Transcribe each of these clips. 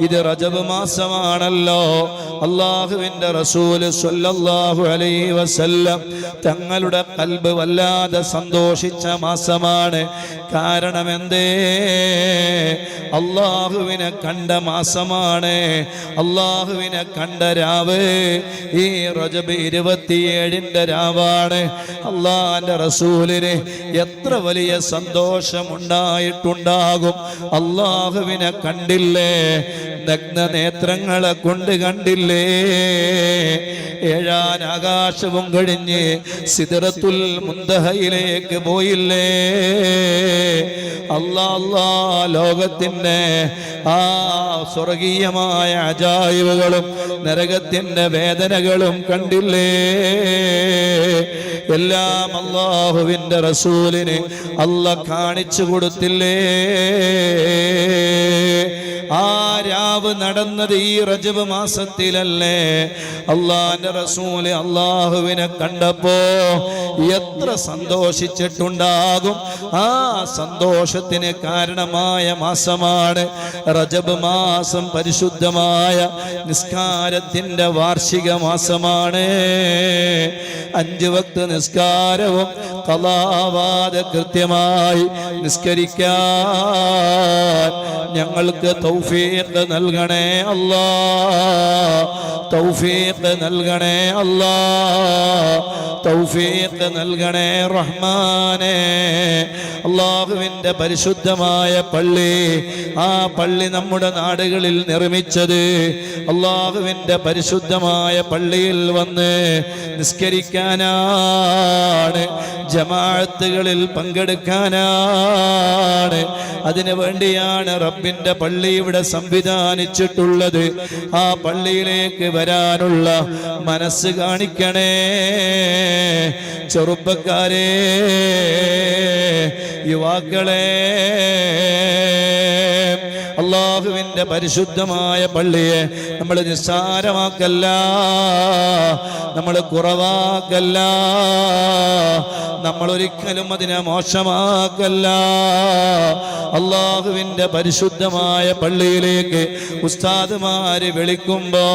ഇത് റജബ് മാസമാണല്ലോ. അള്ളാഹുവിന്റെ റസൂൽ സല്ലല്ലാഹു അലൈഹി വസല്ലം തങ്ങളുടെ കൽബ് വല്ലാതെ സന്തോഷിച്ച മാസമാണ്. കാരണം എന്തേ? അള്ളാഹുവിനെ കണ്ട മാസമാണ്. അള്ളാഹുവിനെ കണ്ട രാവ് ഈ റജബ് ഇരുപത്തിയേഴിന്റെ രാവാണ്. അള്ളാഹിന്റെ റസൂലിന് എത്ര വലിയ സന്തോഷമുണ്ടായിട്ടുണ്ടാകും. അള്ളാഹുവിനെ കണ്ടില്ലേ? നഗ്ന നേത്രങ്ങളെ കൊണ്ട് കണ്ടില്ലേ? ഏഴാൻ ആകാശവും കഴിഞ്ഞ് സിദറത്തുൽ മുന്തഹയിലേക്ക് പോയില്ലേ? അല്ലാ അല്ലാ ലോകത്തിന്റെ ആ സ്വർഗീയമായ അജായിവുകളും നരകത്തിന്റെ വേദനകളും കണ്ടില്ലേ? എല്ലാം അള്ളാഹുവിന്റെ റസൂലിന് അല്ല കാണിച്ചു കൊടുത്തില്ലേ? ആ രാവ് നടന്നത് ഈ റജബ് മാസത്തിലല്ലേ? അള്ളാന്റെ റസൂൽ അള്ളാഹുവിനെ കണ്ടപ്പോ എത്ര സന്തോഷിച്ചിട്ടുണ്ടാകും. ആ സന്തോഷത്തിന് കാരണമായ മാസമാണ് റജബ് മാസം പരിശുദ്ധമായ നിസ്കാരത്തിന്റെ വാർഷിക മാസമാണ്. അഞ്ച് വക്ത നിസ്കാരവും കലാവാതെ കൃത്യമായി നിസ്കരിക്കാൻ ഞങ്ങൾക്ക് തൗഫീഖ് നൽകണേ അല്ലാ. തൗഫീഖ് നൽകണേ അല്ലാ. തൗഫീഖ് നൽകണേ റഹ്മാനേ. അള്ളാഹുവിന്റെ പരിശുദ്ധമായ പള്ളി ആ പള്ളി നമ്മുടെ നാടുകളിൽ നിർമ്മിച്ചത് അള്ളാഹുവിന്റെ പരിശുദ്ധമായ പള്ളിയിൽ വന്ന് നിസ്കരിക്കാനാണ് ജമാഅത്തുകളിൽ പങ്കെടുക്കാനാണ്. അതിനു വേണ്ടിയാണ് റബ്ബിന്റെ പള്ളി ഇവിടെ സംവിധാനിച്ചിട്ടുള്ളത്. ആ പള്ളിയിലേക്ക് വരാനുള്ള മനസ്സ് കാണിക്കണേ. ചെറുപ്പക്കാരെ യുവാക്കളെ അള്ളാഹുവിന്റെ പരിശുദ്ധമായ പള്ളിയെ നമ്മൾ നിസ്സാരമാക്കല്ല. നമ്മൾ കുറവാക്കല്ല. നമ്മൾ ഒരിക്കലും അതിനെ മോശമാക്കല്ല. അള്ളാഹുവിന്റെ പരിശുദ്ധമായ പള്ളിയിലേക്ക് ഉസ്താദുമാര് വിളിക്കുമ്പോ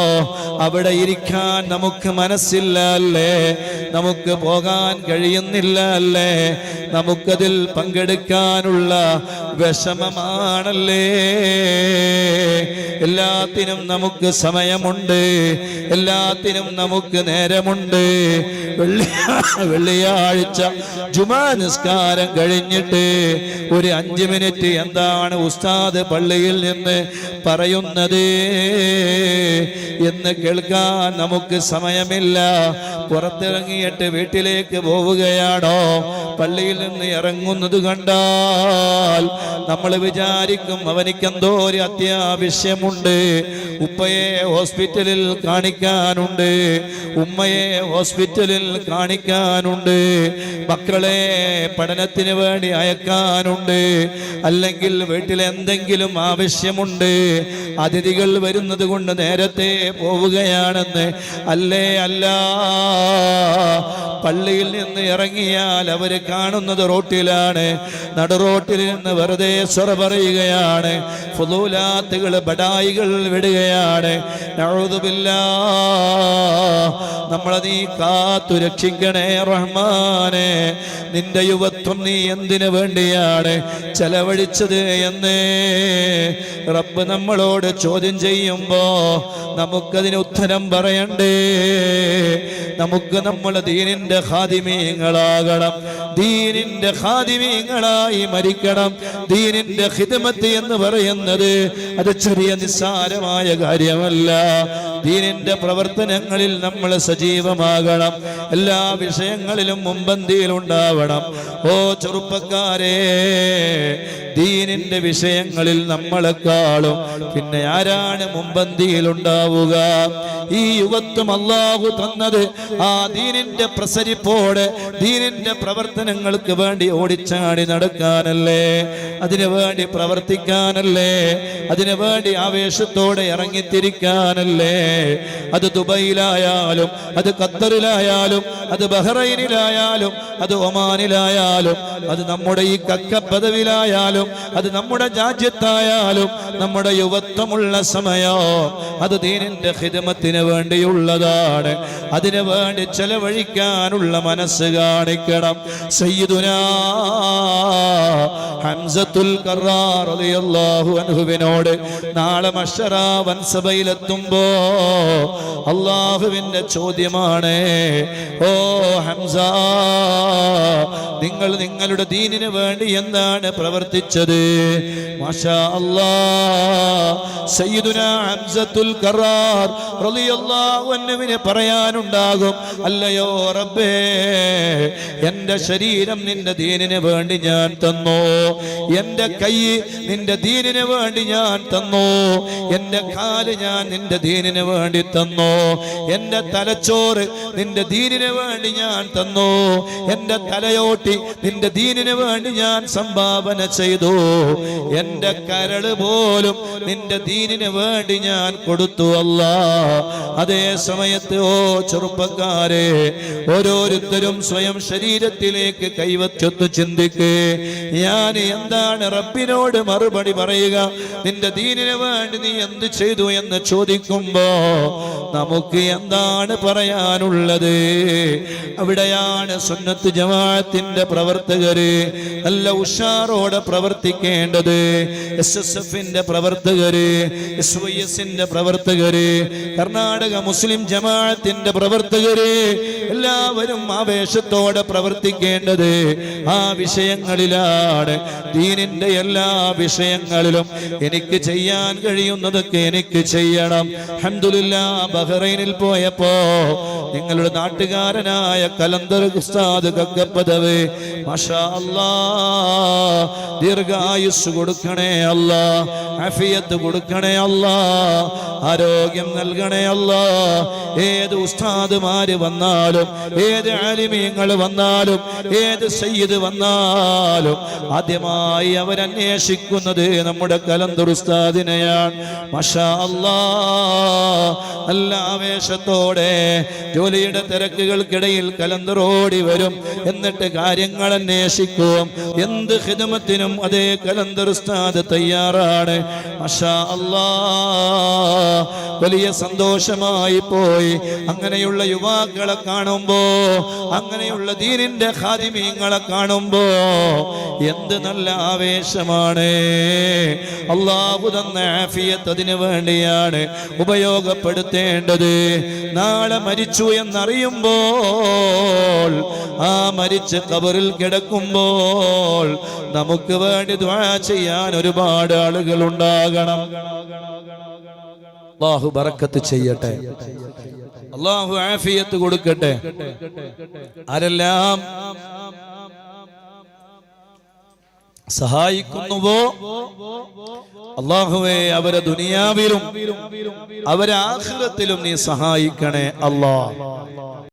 അവിടെ ഇരിക്കാൻ നമുക്ക് മനസ്സില്ല അല്ലേ? നമുക്ക് പോകാൻ കഴിയുന്നില്ല അല്ലേ? നമുക്കതിൽ പങ്കെടുക്കാനുള്ള വിഷമമാണല്ലേ? എല്ലാത്തിനും നമുക്ക് സമയമുണ്ട്. എല്ലാത്തിനും നമുക്ക് നേരമുണ്ട്. വെള്ളിയാ വെള്ളിയാഴ്ച ജുമാ നിസ്കാരം കഴിഞ്ഞിട്ട് ഒരു അഞ്ച് മിനിറ്റ് എന്താണ് ഉസ്താദ് പള്ളിയിൽ നിന്ന് പറയുന്നത്? എന്ന് കേൾക്കാൻ നമുക്ക് സമയമില്ല. പുറത്തിറങ്ങിയിട്ട് വീട്ടിലേക്ക് പോവുകയാണോ? പള്ളിയിൽ നിന്ന് ഇറങ്ങുന്നത് കണ്ടാൽ നമ്മൾ വിചാരിക്കും അവനിക്കെന്തോ ഒരു അത്യാവശ്യമുണ്ട്. ഉപ്പയെ ഹോസ്പിറ്റലിൽ കാണിക്കാനുണ്ട്. ഉമ്മയെ ഹോസ്പിറ്റലിൽ കാണിക്കാനുണ്ട്. മക്കളെ പഠനത്തിന് വേണ്ടി അയക്കാനുണ്ട്. അല്ലെങ്കിൽ വീട്ടിൽ എന്തെങ്കിലും ആവശ്യമുണ്ട്. അതിഥികൾ വരുന്നത് കൊണ്ട് നേരത്തെ പോവുകയാണെന്ന്. അല്ലേ അല്ല? പള്ളിയിൽ നിന്ന് ഇറങ്ങിയാൽ അവർ കാണുന്നത് റോട്ടിലാണ്. നടുറോട്ടിൽ നിന്ന് വെറുതെ സ്വറ പറയുകയാണ്. ഫുലൂലാത്തുകൾ ബഡായികൾ വിടുകയാണ്. നഴുതുമില്ല നമ്മളെ നീ കാത്തു രക്ഷിക്കണേ റഹ്മാനെ. നിന്റെ യുവത്വം നീ എന്തിനു വേണ്ടിയാണ് ചെലവഴിച്ചത് എന്ന് റബ്ബ് നമ്മളോട് ചോദ്യം ചെയ്യുമ്പോ നമുക്കതിന് ഉത്തരം പറയണ്ടേ. നമുക്ക് നമ്മൾ ദീനിന്റെ ഹാദിമീങ്ങളാകണം ദീനിന്റെ ഹാദിമീങ്ങളായി മരിക്കണം. ദീനിന്റെ ഹിദമത്ത് എന്ന് പറയുന്നത് അത് ചെറിയ നിസ്സാരമായ കാര്യമല്ല. ദീനിന്റെ പ്രവർത്തനങ്ങളിൽ നമ്മൾ സജീവമാകണം. എല്ലാ വിഷയങ്ങളിലും മുമ്പന്തിയിൽ ഉണ്ടാവണം ഓ ചെറുപ്പക്കാരെ ദീനിന്റെ വിഷയങ്ങളിൽ നമ്മളെക്കാളും പിന്നെ ആരാണ് മുമ്പന്തിയിലുണ്ടാവുക ഈ യുവത്വം അള്ളാഹു തന്നത് ആ ദീനിന്റെ പ്രസരിപ്പോടെ ദീനിന്റെ പ്രവർത്തനങ്ങൾക്ക് വേണ്ടി ഓടിച്ചാടി നടക്കാനല്ലേ? അതിനു വേണ്ടി പ്രവർത്തിക്കാനല്ലേ? അതിനു വേണ്ടി ആവേശത്തോടെ ഇറങ്ങിത്തിരിക്കാനല്ലേ? അത് ദുബൈയിലായാലും അത് ഖത്തറിലായാലും അത് ബഹ്റൈനിലായാലും അത് ഒമാനിലായാലും അത് നമ്മുടെ ഈ കക്ക പദവിലായാലും അത് നമ്മുടെ രാജ്യത്തായാലും നമ്മുടെ യുവത്വമുള്ള സമയോ അത് ദീനിന്റെ ഹിതമത്തിന് വേണ്ടിയുള്ളതാണ്. അതിനു വേണ്ടി ചെലവഴിക്കാനുള്ള മനസ്സ് കാണിക്കണം. സയ്യിദുനാ ഹംസത്തുൽ റളിയല്ലാഹു അൻഹുവിനോട് നാളെ വൻസഭയിലെത്തുമ്പോ അള്ളാഹുവിന്റെ ചോദ്യമാണ് ഓ ഹംസ നിങ്ങൾ നിങ്ങളുടെ ദീനിന് വേണ്ടി എന്താണ് പ്രവർത്തിച്ചത് അൻഹുവിനെ പറയാനുണ്ടാകും അല്ലയോ റബ്ബേ എന്റെ ശരീരം നിന്റെ ദീനിന് വേണ്ടി ഞാൻ തന്നു. എന്റെ കൈ നിന്റെ ദീനിന് വേണ്ടി ഞാൻ തന്നു. എന്റെ കാൽ ഞാൻ നിന്റെ ദീനിന് വേണ്ടി തന്നു. എന്റെ തലച്ചോറ് നിന്റെ ദീനിന് വേണ്ടി ഞാൻ തന്നു. എന്റെ തലയോട്ടി നിന്റെ ദീനിന് വേണ്ടി ഞാൻ സംഭാവന ചെയ്തു. എന്റെ കരൾ പോലും നിന്റെ ദീനിന് വേണ്ടി ഞാൻ കൊടുത്തു അല്ല. അതേ സമയത്ത് ഓ ചെറുപ്പക്കാരെ ഓരോരുത്തരും സ്വയം ശരീരത്തിലേക്ക് കൈവച്ചൊത്ത് ചിന്തിക്ക്. ഞാൻ എന്താണ് റബ്ബിനോട് മറുപടി പറയുക? നിന്റെ ദീനിന് വേണ്ടി നീ എന്ത് ചെയ്തു എന്ന് ചോദിക്കുമ്പോ നമുക്ക് എന്താണ് പറയാനുള്ളത്? അവിടെയാണ് സുന്നത്ത് ജമാഅത്തിന്റെ പ്രവർത്തകര് നല്ല ഉഷാറോടെ പ്രവർത്തിക്കേണ്ടത്. എസ് എസ് എഫിന്റെ പ്രവർത്തകര് എസ് വൈ എസിന്റെ പ്രവർത്തകര് കർണാടക മുസ്ലിം ജമാഅത്തിന്റെ പ്രവർത്തകര് എല്ലാവരും ആവേശത്തോടെ പ്രവർത്തിക്കേണ്ടത് ആ വിഷയങ്ങളിലാണ്. ദീനിന്റെ എല്ലാ വിഷയങ്ങളിലും എനിക്ക് ചെയ്യാൻ കഴിയുന്നതൊക്കെ എനിക്ക് ചെയ്യണം. അഹമ്മദില്ല ബഹ്റൈനിൽ പോയപ്പോ നിങ്ങളുടെ നാട്ടുകാരനായ കലന്തർ ഉസ്താദ് കക്കപ്പദവ് മാഷാ ദീർഘായുസ് കൊടുക്കണേ അല്ല അഫിയത്ത് കൊടുക്കണേ അല്ല ആരോഗ്യം നൽകണേ അല്ല ഏത് ഉസ്താദുമാര് വന്നാലും ഏത് ആലിമീങ്ങൾ വന്നാലും ഏത് സയ്യിദ് വന്നാലും ആദ്യമായി അവരന്വേഷിക്കുന്നത് നമ്മുടെ കലന്തർ ഉസ്താദിനെയാണ്. മഷാ അല്ലാ നല്ല ആവേശത്തോടെ ജോലിയുടെ തിരക്കുകൾക്കിടയിൽ കലന്തറോടി വരും. എന്നിട്ട് കാര്യങ്ങൾ അന്വേഷിക്കും. എന്ത് ഹിതമത്തിനും അതേ കലന്തർ ഉസ്താദ് തയ്യാറാണ്. വലിയ സന്തോഷമായി പോയി. അങ്ങനെയുള്ള യുവാക്കളെ കാണുമ്പോ അങ്ങനെയുള്ള ദീനിന്റെ ഹാദിമീങ്ങളെ കാണുമ്പോ എന്ത് നല്ല ആവേശമാണ്. അള്ളാഹു തന്ന ആഫിയത്ത് അതിനു വേണ്ടിയാണ് ഉപയോഗപ്പെടുത്തേണ്ടത്. നാളെ മരിച്ചു എന്നറിയുമ്പോൾ ആ മരിച്ച് കബറിൽ കിടക്കുമ്പോൾ നമുക്ക് വേണ്ടി ദ്വാ ചെയ്യാൻ ഒരുപാട് ആളുകൾ ഉണ്ടാകണം അള്ളാഹു ബറക്കത്ത് ചെയ്യട്ടെ. അള്ളാഹു ആഫിയത്ത് കൊടുക്കട്ടെ. ആരെല്ലാം സഹായിക്കുന്നുവോ? അള്ളാഹുവെ അവരെ ദുനിയാവിലും അവരെ ആഹ്ലത്തിലും നീ സഹായിക്കണേ അല്ലാ